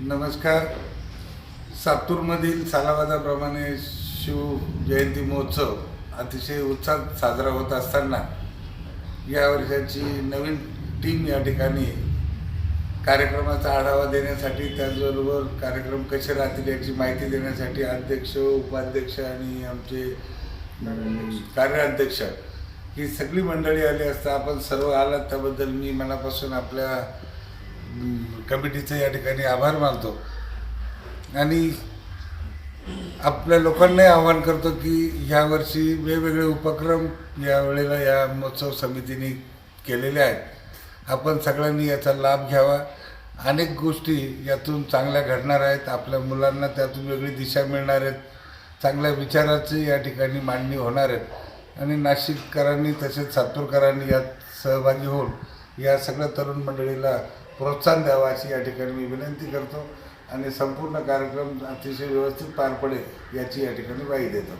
नमस्कार. सातूरमधील सालावादाप्रमाणे शिव जयंती महोत्सव अतिशय उत्साहात साजरा होत असताना या वर्षाची नवीन टीम या ठिकाणी कार्यक्रमाचा आढावा देण्यासाठी त्याचबरोबर कार्यक्रम कसे राहतील याची माहिती देण्यासाठी अध्यक्ष उपाध्यक्ष आणि आमचे कार्याध्यक्ष ही सगळी मंडळी आली असता आपण सर्व आलात. त्याबद्दल मी मनापासून आपल्या कमिटीचे या ठिकाणी आभार मानतो. आणि आपल्या लोकांनाही आवाहन करतो की यावर्षी वेगवेगळे उपक्रम या वेळेला या महोत्सव समितीने केलेले आहेत. आपण सगळ्यांनी याचा लाभ घ्यावा. अनेक गोष्टी यातून चांगल्या घडणार आहेत. आपल्या मुलांना त्यातून वेगळी दिशा मिळणार आहेत. चांगल्या विचाराची या ठिकाणी मांडणी होणार आहेत. आणि नाशिककरांनी तसेच सातपूरकरांनी यात सहभागी होऊन या सगळ्या तरुण मंडळीला प्रोत्साहन द्यावं अशी या ठिकाणी मी विनंती करतो आणि संपूर्ण कार्यक्रम अतिशय व्यवस्थित पार पडेल याची या ठिकाणी ग्वाही देतो.